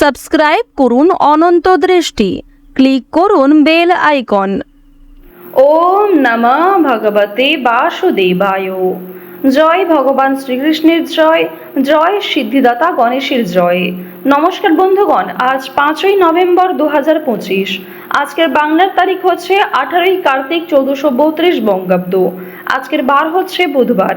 Subscribe করুন অনন্ত দৃষ্টি। Click করুন বেল আইকন। ওম নমঃ ভগবতে বাসুদেবায়। জয় ভগবান শ্রীকৃষ্ণের জয় জয় সিদ্ধিদাতা গণেশের জয়। নমস্কার বন্ধুগণ, আজ পাঁচই নভেম্বর দু হাজার পঁচিশ। আজকের বাংলার তারিখ হচ্ছে আঠারোই কার্তিক চৌদ্দশো বত্রিশ বঙ্গাব্দ। আজকের বার হচ্ছে বুধবার।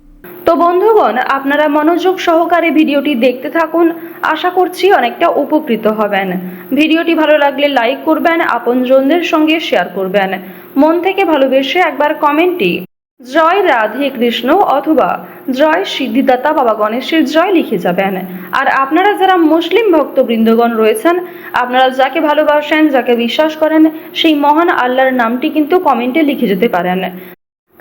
তো বন্ধুগণ, আপনারা মনোযোগ সহকারে ভিডিওটি দেখতে থাকুন। আশা করছি অনেকটা উপকৃত হবেন। ভিডিওটি ভালো লাগলে লাইক করবেন, আপনজনদের সঙ্গে শেয়ার করবেন। মন থেকে ভালোবেসে একবার কমেন্টে, জয় রাধে কৃষ্ণ অথবা, জয় সিদ্ধিদাতা বাবা গণেশের জয় লিখে যাবেন। আর আপনারা যারা মুসলিম ভক্তবৃন্দগণ রয়েছেন, আপনারা যাকে ভালোবাসেন, যাকে বিশ্বাস করেন, সেই মহান আল্লাহর নামটি কিন্তু কমেন্টে লিখে যেতে পারেন।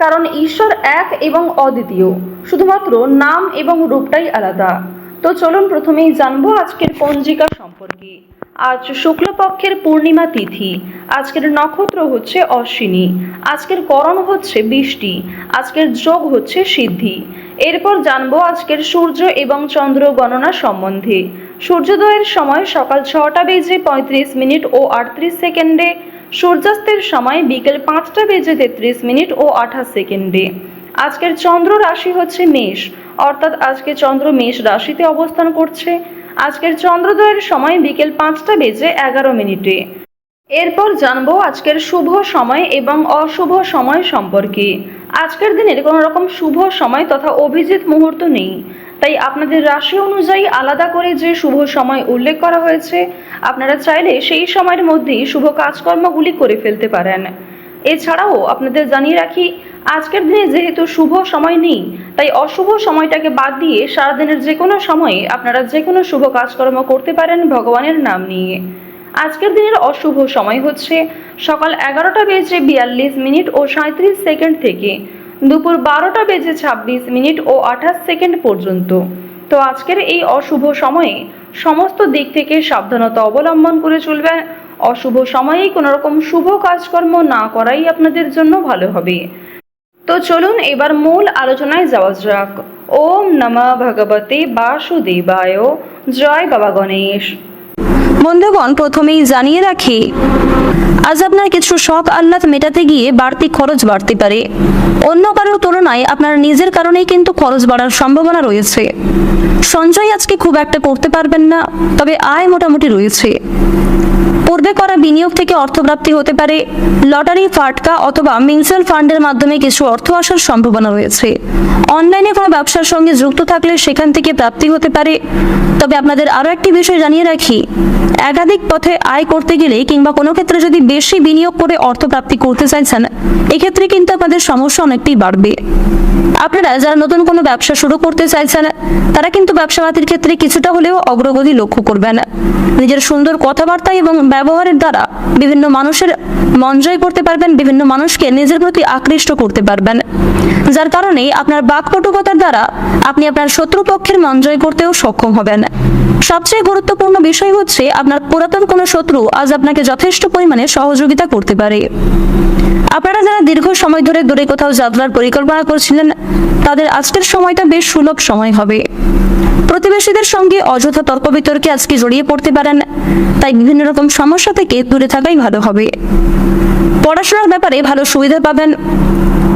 কারণ ঈশ্বর এক এবং অদ্বিতীয়। শুধুমাত্র নাম এবং রূপটাই আলাদা। তো চলুন প্রথমেই জানব আজকের পঞ্জিকা সম্পর্কে। আজ শুক্লপক্ষের পূর্ণিমা তিথি। আজকের নক্ষত্র হচ্ছে অশ্বিনী। আজকের করণ হচ্ছে বৃষ্টি। আজকের যোগ হচ্ছে সিদ্ধি। এরপর জানব আজকের সূর্য এবং চন্দ্র গণনা সম্বন্ধে। সূর্যোদয়ের সময় সকাল ছটা বেজে পঁয়ত্রিশ মিনিট ও আটত্রিশ সেকেন্ডে সূর্যাস্তের সময় বিকেল পাঁচটা বেজে তেত্রিশ মিনিট ও আঠাশ সেকেন্ডে। আজকের চন্দ্র রাশি হচ্ছে মেষ, অর্থাৎ আজকে চন্দ্র মেষ রাশিতে অবস্থান করছে। আজকের চন্দ্রোদয়ের সময় বিকেল পাঁচটা বেজে এগারো মিনিটে। এরপর জানব আজকের শুভ সময় এবং অশুভ সময় সম্পর্কে। আজকের দিনের কোনো রকম শুভ সময় তথা অভিজিৎ মুহূর্ত নেই। তাই আপনাদের রাশি অনুযায়ী আলাদা করে যে শুভ সময় উল্লেখ করা হয়েছে আপনারা চাইলে সেই সময়ের মধ্যেই শুভ কাজকর্মগুলি করে ফেলতে পারেন। এছাড়াও আপনাদের জানিয়ে রাখি, আজকের দিনে যেহেতু শুভ সময় নেই, তাই অশুভ সময়টাকে বাদ দিয়ে সারাদিনের যে কোনো সময়ে আপনারা যে কোনো শুভ কাজকর্ম করতে পারেন ভগবানের নাম নিয়ে। আজকের দিনের অশুভ সময় হচ্ছে সকাল এগারোটা বেজে বিয়াল্লিশ মিনিট ও সাঁত্রিশ সেকেন্ড থেকে দুপুর বারোটা বেজে ছাব্বিশ মিনিট ও আঠাশ সেকেন্ড পর্যন্ত। তো আজকের এই অশুভ সময়ে সমস্ত দিক থেকে সাবধানতা অবলম্বন করে চলবেন অশুভ সময়ে কোনো রকম শুভ কাজকর্ম না করাই আপনাদের জন্য ভালো হবে। তো চলুন এবার মূল আলোচনায় যাওয়া যাক। ওম নমঃ ভগবতে বাসুদেবায়। জয় বাবা গণেশ। বন্ধুগণ, প্রথমেই জানিয়ে রাখি, আজ আপনার কিছু শখ আহ্লাদ মেটাতে গিয়ে বাড়তি খরচ বাড়তে পারে। অন্য কারোর তুলনায় আপনার নিজের কারণেই কিন্তু খরচ বাড়ার সম্ভাবনা রয়েছে। সঞ্চয় আজকে খুব একটা করতে পারবেন না, তবে আয় মোটামুটি রয়েছে। পূর্বে করা বিনিয়োগ থেকে অর্থপ্রাপ্তি হতে পারে, লটারি, ফাটকা অথবা মিউচুয়াল ফান্ডের মাধ্যমে কিছু অর্থ আসার সম্ভাবনা রয়েছে। অনলাইনে কোনো ব্যবসার সঙ্গে যুক্ত থাকলে সেখান থেকে প্রাপ্তি হতে পারে। তবে আপনাদের আরও একটি বিষয় জানিয়ে রাখি, একাধিক পথে আয় করতে গেলে কিংবা কোনো ক্ষেত্রে যদি বেশি বিনিয়োগ করে অর্থ প্রাপ্তি করতে চাইছেন, এক্ষেত্রে কিন্তু আপনাদের সমস্যা অনেকটাই বাড়বে। আপনারা যারা নতুন কোনো ব্যবসা শুরু করতে চাইছেন, তারা কিন্তু ব্যবসাপাতির ক্ষেত্রে কিছুটা হলেও অগ্রগতি লক্ষ্য করবেন। নিজের সুন্দর কথাবার্তা এবং ব্যবহারের দ্বারা বিভিন্ন মানুষের মন জয় করতে পারবেন, বিভিন্ন মানুষকে নিজের প্রতি আকৃষ্ট করতে পারবেন। যার কারণে আপনার বাকপটুকতার দ্বারা আপনি আপনার শত্রুপক্ষের মন জয় করতেও সক্ষম হবেন। সবচেয়ে গুরুত্বপূর্ণ বিষয় হচ্ছে আপনার পুরাতন কোনো শত্রু আজ আপনাকে যথেষ্ট পরিমাণে সহযোগিতা করতে পারে। আপনারা যারা দীর্ঘ সময় ধরে দূরে কোথাও যাত্রার পরিকল্পনা করছিলেন, তাদের আজকের সময়টা বেশ সুলভ সময় হবে। প্রতিবেশীদের সঙ্গে অযথা তর্ক বিতর্কে আজকে জড়িয়ে পড়তে পারেন, তাই বিভিন্ন রকম সমস্যা থেকে দূরে থাকাই ভালো হবে। পড়াশোনার ব্যাপারে ভালো সুবিধা পাবেন।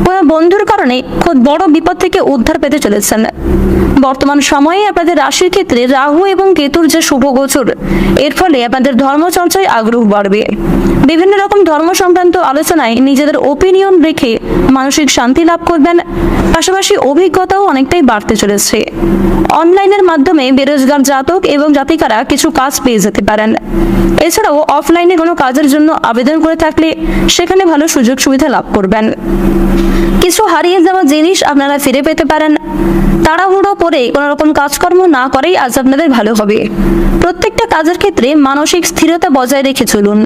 কোনো বন্ধুর কারণে খুব বড় বিপদ থেকে উদ্ধার পেতে চলেছেন। বর্তমান সময়ে আপনাদের রাশির ক্ষেত্রে রাহু এবং কেতুর যে শুভ গোচর, এর ফলে আপনাদের ধর্মচর্চায় আগ্রহ বাড়বে। বিভিন্ন রকম ধর্ম সংক্রান্ত আলোচনায় নিজেদের ওপিনিয়ন রেখে মানসিক শান্তি লাভ করবেন, পাশাপাশি অভিজ্ঞতাও অনেকটাই বাড়তে চলেছে। অনলাইনের মাধ্যমে বেরোজগার জাতক এবং জাতিকারা কিছু কাজ পেয়ে যেতে পারেন। এছাড়াও অফলাইনে কোনো কাজের জন্য আবেদন করে থাকলে সেখানে ভালো সুযোগ সুবিধা লাভ করবেন। কিছু হারিয়ে যাওয়া জিনিস আপনারা ফিরে পেতে পারেন। তাড়াহুড়ো করে কোনো রকম কাজকর্ম না করেই আজ আপনাদের ভালো হবে। প্রত্যেকটা কাজের ক্ষেত্রে মানসিক স্থিরতা বজায় রেখে চলুন।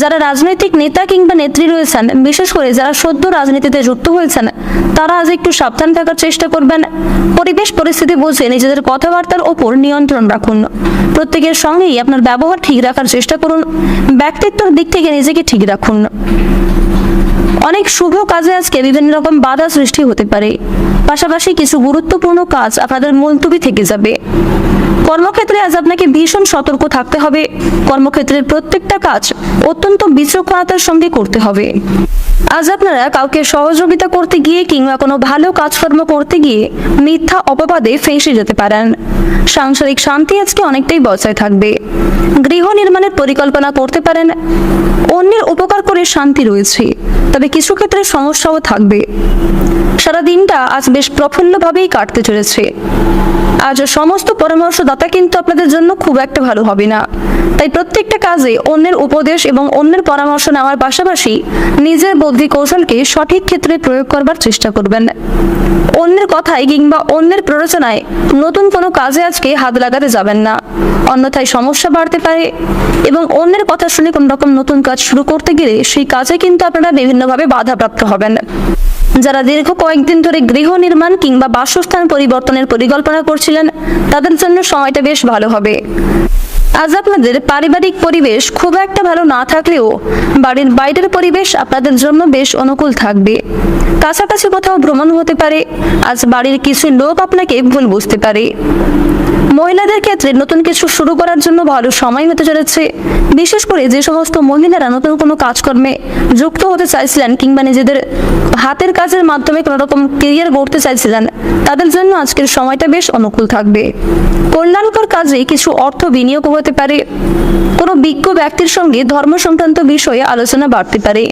যারা রাজনৈতিক নেতা কিংবা নেত্রী রয়েছেন, বিশেষ করে যারা সদ্য রাজনীতিতে যুক্ত হয়েছেন, তারা আজ একটু সাবধান থাকার চেষ্টা করবেন। পরিবেশ পরিস্থিতি বুঝে নিজেদের কথাবার্তার ওপর নিয়ন্ত্রণ রাখুন। প্রত্যেকের সঙ্গেই আপনার ব্যবহার ঠিক রাখার চেষ্টা করুন। ব্যক্তিত্বের দিক থেকে নিজেকে ঠিক রাখুন। অনেক শুভ কাজে আজকে বিভিন্ন রকম বাধা সৃষ্টি হতে পারে। পাশাপাশি কিছু গুরুত্বপূর্ণ কাজ আপনাদের মুলতুবি থেকে যাবে। কর্মক্ষেত্রে আজ আপনাকে ভীষণ সতর্ক থাকতে হবে। কর্মক্ষেত্রের প্রত্যেকটা কাজ অত্যন্ত বিচক্ষণতার সঙ্গে করতে হবে। আজ আপনারা কাউকে সহযোগিতা করতে গিয়ে কিংবা কোনো ভালো কাজকর্ম করতে গিয়ে মিথ্যা অপবাদে ফেঁসে যেতে পারেন। সাংসারিক শান্তি আজকে অনেকটাই বজায় থাকবে। গৃহ নির্মাণের পরিকল্পনা করতে পারেন। অন্যের উপকার করে শান্তি রয়েছে। তবে কিছু ক্ষেত্রে সমস্যাও থাকবে। সারা দিনটা আজ বেশ প্রফুল্লভাবেই কাটতে চলেছে। আজ সমস্ত পরামর্শদাতা কিন্তু আপনাদের জন্য খুব একটা ভালো হবে না। তাই প্রত্যেকটা কাজে অন্যের উপদেশ এবং অন্যের পরামর্শ নেওয়ার পাশাপাশি নিজের বুদ্ধি কৌশলকে সঠিক ক্ষেত্রে প্রয়োগ করবার চেষ্টা করবেন। অন্যের কথায় কিংবা অন্যের প্ররোচনায় নতুন কোনো কাজে আজকে হাত লাগাতে যাবেন না। অন্যথায় সমস্যা বাড়তে পারে এবং অন্যের কথা শুনে কোনো রকম নতুন কাজ শুরু করতে গেলে সেই কাজে কিন্তু আপনারা বিভিন্নভাবে বাধাপ্রাপ্ত হবেন। যারা দীর্ঘ কয়েকদিন ধরে গৃহ নির্মাণ কিংবা বাসস্থান পরিবর্তনের পরিকল্পনা করছিলেন, তাদের জন্য সময়টা বেশ ভালো হবে। আজ আপনাদের পারিবারিক পরিবেশ খুব একটা ভালো না থাকলেও বাড়ির বাইরের পরিবেশ আপনাদের জন্য বেশ অনুকূল থাকবে। কাছাকাছি কোথাও ভ্রমণ হতে পারে, আজ বাড়ির কিছু লোক আপনাকে ভুল বুঝতে পারে। মহিলাদের ক্ষেত্রে নতুন কিছু শুরু করার জন্য ভালো সময় হতে চলেছে। বিশেষ করে যে সমস্ত মহিলারা নতুন কোনো কাজকর্মে যুক্ত হতে চাইছিলেন কিংবা নিজেদের হাতের কাজের মাধ্যমে কোনো রকম কেরিয়ার গড়তে চাইছিলেন, তাদের জন্য আজকের সময়টা বেশ অনুকূল থাকবে। কল্যাণকর কাজে কিছু অর্থ বিনিয়োগ হতে পারে। কোনো বিজ্ঞ ব্যক্তির সঙ্গে ধর্ম সংক্রান্ত বিষয়ে আলোচনা বাড়তে পারে।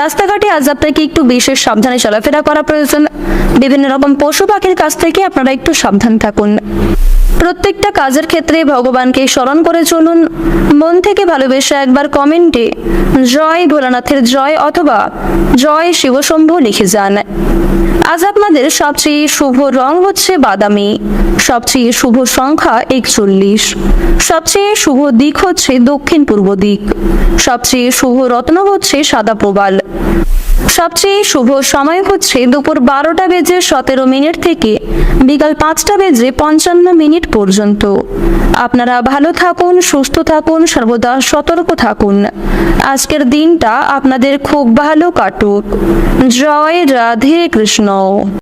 রাস্তাঘাটে আজ আপনাকে একটু বিশেষ সাবধানে চলাফেরা করা প্রয়োজন। বিভিন্ন রকম পশু পাখির কাছ থেকে আপনারা একটু সাবধান থাকুন। প্রত্যেকটা কাজের ক্ষেত্রে ভগবানকে স্মরণ করে চলুন। মন থেকে ভালোবেসে একবার কমেন্টে জয় ভোলানাথের জয় অথবা জয় শিবশম্ভু লিখে যান। আজ আপনাদের সবচেয়ে শুভ রং হচ্ছে বাদামি, সবচেয়ে শুভ সংখ্যা একচল্লিশ, সবচেয়ে শুভ দিক হচ্ছে দক্ষিণ পূর্ব দিক, সবচেয়ে শুভ রত্ন হচ্ছে সাদা প্রবাল। সবচেয়ে শুভ সময় হচ্ছে দুপুর বারোটা বেজে সতেরো মিনিট থেকে বিকাল পাঁচটা বেজে পঞ্চান্ন মিনিট পর্যন্ত। আপনারা ভালো থাকুন, সুস্থ থাকুন, সর্বদা সতর্ক থাকুন। আজকের দিনটা আপনাদের খুব ভালো কাটুক। জয় রাধে কৃষ্ণ।